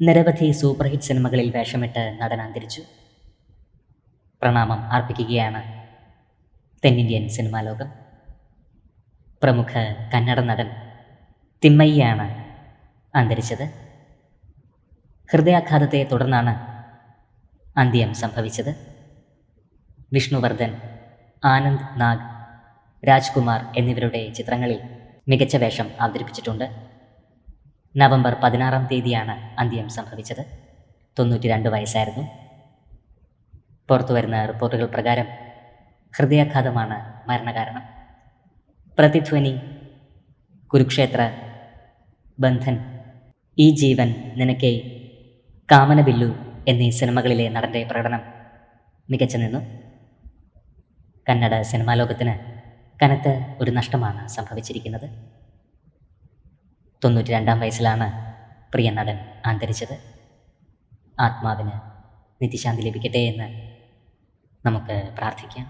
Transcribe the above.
നിരവധി super hit സിനിമകളിൽ വേഷമിട്ട് നടൻ അന്തരിച്ചു പ്രണാമം അർപ്പിക്കുകയാണ് തെന്നിന്ത്യൻ സിനിമാ ലോകം. പ്രമുഖ കന്നഡ നടൻ തിമ്മയ്യാണ് അന്തരിച്ചത്. ഹൃദയാഘാതത്തെ തുടർന്നാണ് അന്ത്യം സംഭവിച്ചത്. വിഷ്ണുവർദ്ധൻ ആനന്ദ് നാഗ് രാജ്കുമാർ എന്നിവരുടെ ചിത്രങ്ങളിൽ മികച്ച വേഷം അവതരിപ്പിച്ചിട്ടുണ്ട്. നവംബർ പതിനാറാം തീയതിയാണ് അന്ത്യം സംഭവിച്ചത്. തൊണ്ണൂറ്റി രണ്ട് വയസ്സായിരുന്നു. പുറത്തു വരുന്ന റിപ്പോർട്ടുകൾ പ്രകാരം ഹൃദയാഘാതമാണ് മരണകാരണം. പ്രതിധ്വനി കുരുക്ഷേത്ര ബന്ധൻ ഈ ജീവൻ നിനക്കേ കാമനബില്ലു എന്നീ സിനിമകളിലെ നടന്റെ പ്രകടനം മികച്ചു നിന്നു. കന്നഡ സിനിമാ ലോകത്തിന് കനത്ത ഒരു നഷ്ടമാണ് സംഭവിച്ചിരിക്കുന്നത്. തൊണ്ണൂറ്റി രണ്ടാം വയസ്സിലാണ് പ്രിയ നടൻ അന്തരിച്ചത്. ആത്മാവിന് നിത്യശാന്തി ലഭിക്കട്ടെ എന്ന് നമുക്ക് പ്രാർത്ഥിക്കാം.